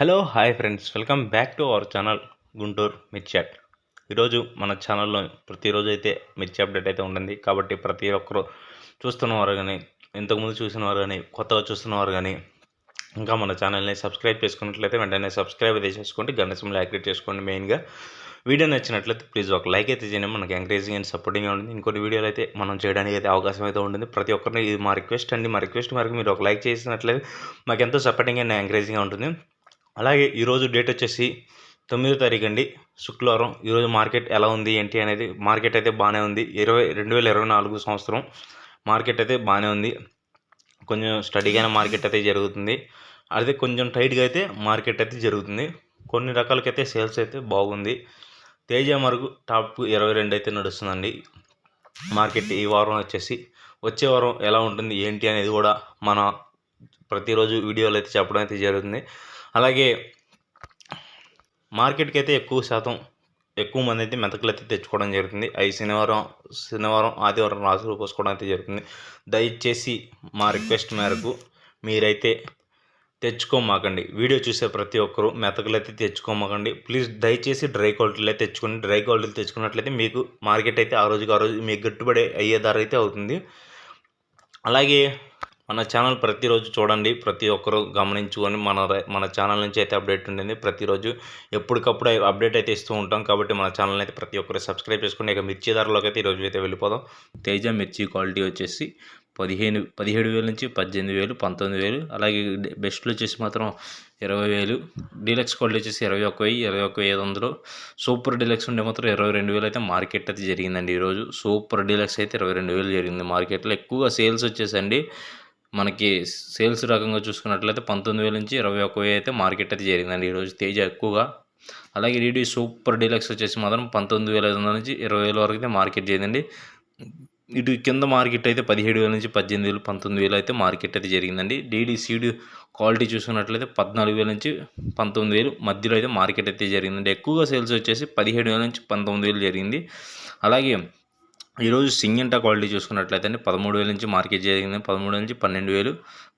Hello hi friends. Welcome back to our channel Guntur Mirchi chat. ఈరోజు మన ఛానల్లో ప్రతిరోజు అయితే మిర్చి అప్డేట్ అయితే ఉంటుంది కాబట్టి ప్రతి ఒక్కరు చూస్తున్నవారు కానీ ఇంతకుముందు చూసిన వారు కానీ కొత్తగా చూస్తున్నవారు కానీ ఇంకా మన ఛానల్ని సబ్స్క్రైబ్ చేసుకున్నట్లయితే వెంటనే సబ్స్క్రైబ్ అయితే చేసుకోండి. గణేశంలో యాక్టివేట్ చేసుకోండి మెయిన్గా. వీడియో నచ్చినట్లయితే ప్లీజ్ ఒక లైక్ అయితే చేయండి. మనకి ఎంకరేజింగ్ అండ్ సపోర్టింగ్గా ఉంటుంది ఇంకొన్ని వీడియోలు అయితే మనం చేయడానికి అయితే అవకాశం అయితే ఉంటుంది ప్రతి ఒక్కరిని ఇది మా రిక్వెస్ట్ అండి. మా రిక్వెస్ట్ మేరకు మీరు ఒక లైక్ చేసినట్లయితే మాకు ఎంతో సపోర్టింగ్ అండ్ ఎంకరేజింగ్గా ఉంటుంది. అలాగే ఈరోజు డేట్ వచ్చేసి తొమ్మిదో తారీఖు అండి. శుక్రవారం. ఈరోజు మార్కెట్ ఎలా ఉంది ఏంటి అనేది మార్కెట్ అయితే బాగానే ఉంది. ఇరవై రెండు వేల ఇరవై నాలుగు సంవత్సరం మార్కెట్ అయితే బాగానే ఉంది. కొంచెం స్టడీగానే మార్కెట్ అయితే జరుగుతుంది. అదే కొంచెం టైట్గా అయితే మార్కెట్ అయితే జరుగుతుంది. కొన్ని రకాలకైతే సేల్స్ అయితే బాగుంది. తేజ మరుగు టాప్ ఇరవై రెండు అయితే నడుస్తుందండి. మార్కెట్ ఈ వారం వచ్చేసి వచ్చే వారం ఎలా ఉంటుంది ఏంటి అనేది కూడా మన ప్రతిరోజు వీడియోలు అయితే చెప్పడం అయితే జరుగుతుంది. అలాగే మార్కెట్కి అయితే ఎక్కువ శాతం ఎక్కువ మంది అయితే మెతకలు అయితే తెచ్చుకోవడం జరుగుతుంది. అవి శనివారం శనివారం ఆదివారం రాసులు పోసుకోవడం అయితే జరుగుతుంది. దయచేసి మా రిక్వెస్ట్ మేరకు మీరైతే తెచ్చుకోమాకండి. వీడియో చూసే ప్రతి ఒక్కరూ మెతకలు అయితే తెచ్చుకోమాకండి. ప్లీజ్ దయచేసి డ్రై క్వాలిటీలో తెచ్చుకోండి. డ్రై క్వాలిటీలు తెచ్చుకున్నట్లయితే మీకు మార్కెట్ అయితే ఆ రోజుకి ఆ రోజు మీకు గట్టుబడి అయ్యే ధర అయితే అవుతుంది. అలాగే మన ఛానల్ ప్రతిరోజు చూడండి. ప్రతి ఒక్కరూ గమనించుకొని మన మన ఛానల్ నుంచి అయితే అప్డేట్ ఉండేది ప్రతిరోజు ఎప్పటికప్పుడు అప్డేట్ అయితే ఇస్తూ ఉంటాం. కాబట్టి మన ఛానల్ అయితే ప్రతి ఒక్కరు సబ్స్క్రైబ్ చేసుకుని ఇక మిర్చి ధరలోకి అయితే ఈరోజు అయితే వెళ్ళిపోదాం. తేజ మిర్చి క్వాలిటీ వచ్చేసి పదిహేను పదిహేడు వేల నుంచి పద్దెనిమిది వేలు పంతొమ్మిది వేలు. అలాగే బెస్ట్లో వచ్చేసి మాత్రం ఇరవై వేలు. డీలక్స్ క్వాలిటీ వచ్చేసి ఇరవై ఒక్క వెయ్యి ఇరవై ఒక్క ఐదు వందలు. సూపర్ డీలక్స్ ఉండే మాత్రం ఇరవై రెండు వేలు అయితే మార్కెట్ అయితే జరిగిందండి ఈరోజు. సూపర్ డీలక్స్ అయితే ఇరవై రెండు వేలు జరిగింది మార్కెట్లో. ఎక్కువగా సేల్స్ వచ్చేసండి. మనకి సేల్స్ రకంగా చూసుకున్నట్లయితే పంతొమ్మిది వేల నుంచి ఇరవై ఒక్క వెయ్యి అయితే మార్కెట్ అయితే చేరిందండి ఈరోజు తేజ ఎక్కువగా. అలాగే డీడీ సూపర్ డీలక్స్ వచ్చేసి మాత్రం పంతొమ్మిది వేల ఐదు వందల నుంచి ఇరవై వేల వరకు అయితే మార్కెట్ జరిగిందండి ఇటు కింద మార్కెట్ అయితే పదిహేడు వేల నుంచి పద్దెనిమిది వేలు పంతొమ్మిది వేలు అయితే మార్కెట్ అయితే జరిగిందండి. డీడీ సీడ్ క్వాలిటీ చూసుకున్నట్లయితే పద్నాలుగు వేల నుంచి పంతొమ్మిది వేలు మధ్యలో అయితే మార్కెట్ అయితే జరిగిందండి. ఎక్కువగా సేల్స్ వచ్చేసి పదిహేడు వేల నుంచి పంతొమ్మిది వేలు జరిగింది. అలాగే ఈరోజు సింగంటా క్వాలిటీ చూసుకున్నట్లయితే అండి పదమూడు వేల నుంచి మార్కెట్ జరిగింది. పదమూడు నుంచి పన్నెండు వేలు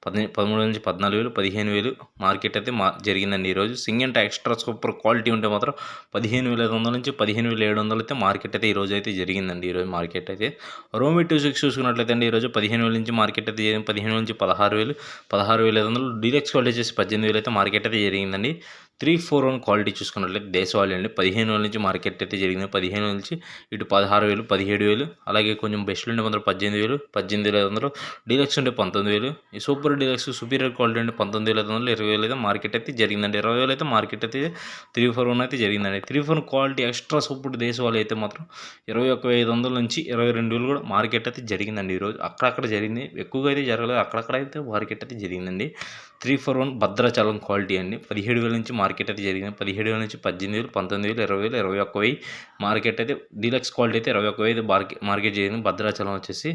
పది పదమూడు నుంచి పద్నాలుగు వేలు పదిహేను వేలు మార్కెట్ అయితే మా జరిగిందండి ఈరోజు సింగంటా ఎక్స్ట్రా సూపర్ క్వాలిటీ ఉంటే మాత్రం పదిహేను వేల ఐదు వందల నుంచి పదిహేను వేల ఏడు వందలు అయితే మార్కెట్ అయితే ఈరోజు అయితే జరిగిందండి. ఈరోజు మార్కెట్ అయితే రోమి టూ సిక్స్ చూసుకున్నట్లయితే అండి ఈరోజు పదిహేను వేల నుంచి మార్కెట్ అయితే జరిగింది. పదిహేను నుంచి పదహారు వేలు పదహారు వేల ఐదు వందలు డీలక్స్ క్వాలిటీ చేసి పద్దెనిమిది వేలు అయితే మార్కెట్ అయితే జరిగిందండి. త్రీ ఫోర్ వన్ క్వాలిటీ చూసుకున్నట్లయితే దేశవాళీ అండి పదిహేను వేల నుంచి మార్కెట్ అయితే జరిగింది. పదిహేను వేల నుంచి ఇటు పదహారు వేలు పదిహేడు వేలు. అలాగే కొంచెం బెస్ట్ ఉండే మాత్రం పద్దెనిమిది వేలు పద్దెనిమిది వేల ఐదు వందలు. డీలక్స్ ఉంటే పంతొమ్మిది వేలు. ఈ సూపర్ డీలక్స్ సుపీరియర్ క్వాలిటీ అంటే పంతొమ్మిది వేల ఐదు వందలు ఇరవై వేలు అయితే మార్కెట్ అయితే జరిగిందండి. ఇరవై వేలు అయితే మార్కెట్ అయితే త్రీ ఫోర్ వన్ అయితే జరిగిందండి. Three four quality extra super దేశవాళీ అయితే మాత్రం ఇరవై ఒక్క ఐదు వందల నుంచి ఇరవై రెండు వేలు కూడా మార్కెట్ అయితే జరిగిందండి. ఈరోజు అక్కడక్కడ జరిగింది. ఎక్కువగా అయితే జరగలేదు. అక్కడక్కడ అయితే మార్కెట్ అయితే జరిగిందండి. Three four one Bhadrachalam quality అండి. పదిహేడు వేల నుంచి మార్కెట్ అయితే జరిగింది. పదిహేడు వేల నుంచి పద్దెనిమిది వేలు పంతొమ్మిది వేలు ఇరవై వేలు ఇరవై ఒక్క వెయ్యి మార్కెట్ అయితే డీలక్స్ క్వాలిటీ అయితే ఇరవై ఒక్క వెయ్యి మార్కెట్ మార్కెట్ జరిగింది. భద్రాచలం వచ్చేసి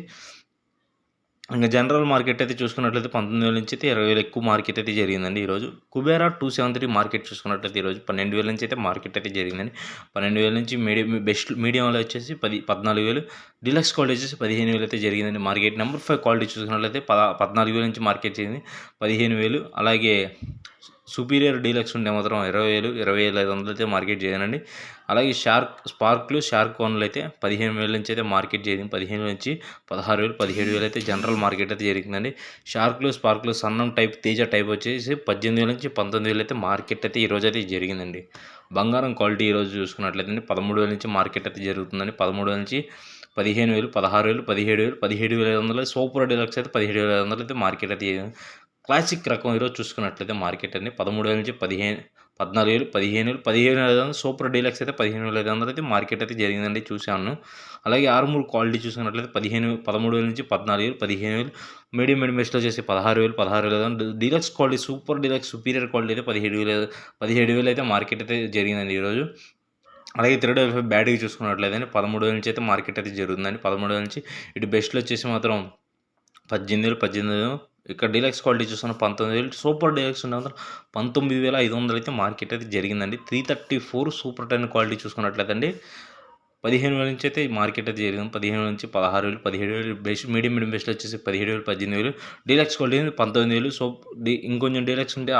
ఇంకా జనరల్ మార్కెట్ అయితే చూసుకున్నట్లయితే పంతొమ్మిది వేల నుంచి అయితే ఇరవై వేలు ఎక్కువ మార్కెట్ అయితే జరిగిందండి ఈరోజు. Kubera two seven three market చూసుకున్నట్లయితే ఈరోజు పన్నెండు వేల నుంచి అయితే మార్కెట్ అయితే జరిగిందండి. పన్నెండు వేల నుంచి మీడియం బెస్ట్ మీడియంలో వచ్చేసి పది పద్నాలుగు వేలు. డిలక్స్ క్వాలిటీ వచ్చేసి పదిహేను వేలు అయితే జరిగిందండి మార్కెట్. నెంబర్ ఫైవ్ క్వాలిటీ చూసుకున్నట్లయితే పద పద్నాలుగు వేల నుంచి మార్కెట్ జరిగింది. పదిహేను వేలు. అలాగే సుపీరియర్ డీలక్స్ ఉంటే మాత్రం ఇరవై వేలు ఇరవై వేల ఐదు వందలు అయితే మార్కెట్ చేయనండి అలాగే షార్క్ స్పార్క్లు షార్క్ కోన్లు అయితే పదిహేను వేల నుంచి అయితే మార్కెట్ జరిగింది పదిహేను నుంచి పదహారు వేలు పదిహేడు వేలు అయితే జనరల్ మార్కెట్ అయితే జరిగిందండి షార్క్లు స్పార్క్లు సన్నం టైప్ తేజ టైప్ వచ్చేసి పద్దెనిమిది వేల నుంచి పంతొమ్మిది వేలు అయితే మార్కెట్ అయితే ఈరోజు అయితే జరిగిందండి. బంగారం క్వాలిటీ ఈరోజు చూసుకున్నట్లయితే పదమూడు వేల నుంచి మార్కెట్ అయితే జరుగుతుందండి. పదమూడు వేల నుంచి పదిహేను వేలు పదహారు వేలు పదిహేడు వేలు పదిహేడు వేల ఐదు వందలు సూపర్ డీలక్స్ అయితే పదిహేడు వేల ఐదు వందలు అయితే మార్కెట్ అయితే క్లాసిక్ రకం ఈరోజు చూసుకున్నట్లయితే మార్కెట్ అన్ని పదమూడు వేల నుంచి పదిహేను పద్నాలుగు వేలు పదిహేను వేలు పదిహేను వేల ఐదు వందలు సూపర్ డీలక్స్ అయితే పదిహేను వేల ఐదు వందలు అయితే మార్కెట్ అయితే జరిగిందండి చూశాను. అలాగే ఆరుమూరు క్వాలిటీ చూసుకున్నట్లయితే పదిహేను పదమూడు వేల నుంచి పద్నాలుగు వేలు పదిహేను వేలు మీడియం మీడియం బెస్ట్లో చేసి పదహారు వేలు పదహారు వేల ఐదు deluxe quality super deluxe superior quality అయితే పదిహేడు వేలు పదిహేడు వేలు అయితే మార్కెట్ అయితే జరిగిందండి ఈరోజు. అలాగే థర్డ్ వైఫ్ బ్యాటరీ చూసుకున్నట్లయితే పదమూడు వేల నుంచి అయితే మార్కెట్ అయితే జరుగుతుందండి. పదమూడు వేల నుంచి ఇటు బెస్ట్లో వచ్చేసి మాత్రం పద్దెనిమిది వేలు పద్దెనిమిది వేలు ఇక్కడ డీలక్స్ క్వాలిటీ చూసుకున్న పంతొమ్మిది వేలు సూపర్ డీలక్స్ ఉండే మాత్రం పంతొమ్మిది వేల ఐదు వందలు అయితే మార్కెట్ అయితే జరిగిందండి. Three thirty four super ten quality చూసుకున్నట్లయితే అండి పదిహేను వేల నుంచి అయితే ఈ మార్కెట్ అయితే జరిగింది. పదిహేను వేల నుంచి పదహారు వేలు పదిహేడు వేలు బెస్ట్ మీడియం మీడియం బెస్ట్ వచ్చేసి పదిహేడు వేలు పద్దెనిమిది వేలు. డీలక్స్ క్వాలిటీ పంతొమ్మిది వేలు సో ఇంకొంచెం డీలక్స్ ఉంటే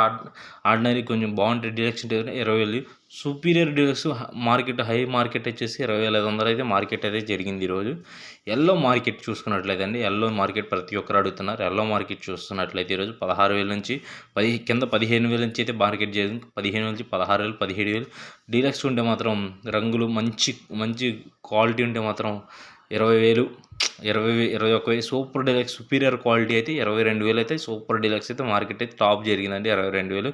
ఆర్డినరీ కొంచెం బాగుంటే డీలక్స్ ఉంటే ఇరవై వేలు superior deluxe market high market వచ్చేసి ఇరవై వేల ఐదు వందలు అయితే మార్కెట్ అయితే జరిగింది ఈరోజు. ఎల్లో మార్కెట్ చూసుకున్నట్లయితే అండి ఎల్లో మార్కెట్ ప్రతి ఒక్కరు అడుగుతున్నారు. ఎల్లో మార్కెట్ చూస్తున్నట్లయితే ఈరోజు పదహారు వేల నుంచి పది కింద పదిహేను వేల నుంచి అయితే మార్కెట్ జరిగింది. పదిహేను వేల నుంచి పదహారు వేలు పదిహేడు వేలు. డీలక్స్ ఉంటే మాత్రం రంగులు మంచి మంచి క్వాలిటీ ఉంటే మాత్రం ఇరవై వేలు ఇరవై ఇరవై ఒక్క వేలు సూపర్ డీలక్స్ సుపీరియర్ క్వాలిటీ అయితే ఇరవై రెండు వేలు అయితే సూపర్ డీలక్స్ అయితే మార్కెట్ అయితే టాప్ జరిగిందండి ఇరవై రెండు వేలు.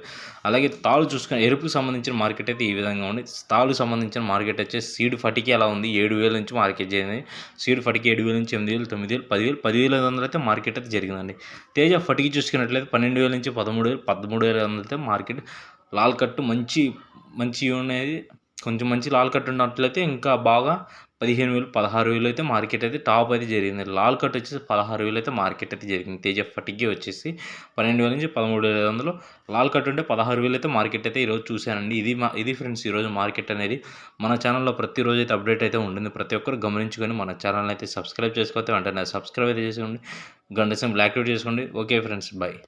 అలాగే తాళ్ళు చూసుకుని ఎరుపుకు సంబంధించిన మార్కెట్ అయితే ఈ విధంగా ఉంది. తాళ్ళు సంబంధించిన మార్కెట్ వచ్చేసి సీడ్ ఫటికి అలా ఉంది. ఏడు వేల నుంచి మార్కెట్ జరిగింది. సీడ్ ఫటికి ఏడు వేల నుంచి ఎనిమిది వేలు తొమ్మిది వేలు పదివేలు పదివేల ఐదు వందలు అయితే మార్కెట్ అయితే జరిగిందండి. తేజ ఫటికి చూసుకున్నట్లయితే పన్నెండు వేల నుంచి పదమూడు వేలు పదమూడు వేల ఐదు వందలు అయితే మార్కెట్ లాల్ కట్టు మంచి మంచి ఉన్నది కొంచెం మంచి లాల్ కట్ ఉన్నట్లయితే ఇంకా బాగా పదిహేను వేలు పదహారు వేలు అయితే మార్కెట్ అయితే టాప్ అయితే జరిగింది. లాల్ కట్ వచ్చేసి పదహారు వేలు అయితే మార్కెట్ అయితే జరిగింది. తేజ ఫటికి వచ్చేసి పన్నెండు వేల నుంచి పదమూడు వేల ఐదు వందలు. లాల్ కట్ ఉంటే పదహారు వేలు అయితే మార్కెట్ అయితే ఈరోజు చూశానండి. ఇది మా ఇది ఫ్రెండ్స్ ఈరోజు మార్కెట్ అనేది మన ఛానల్లో ప్రతిరోజు అయితే అప్డేట్ అయితే ఉంటుంది. ప్రతి ఒక్కరు గమనించుకొని మన ఛానల్ అయితే సబ్స్క్రైబ్ చేసుకోతే వెంటనే సబ్స్క్రైబ్ అయితే చేసుకోండి. గంట సేపు యాక్టివేట్ చేసుకోండి. Okay friends bye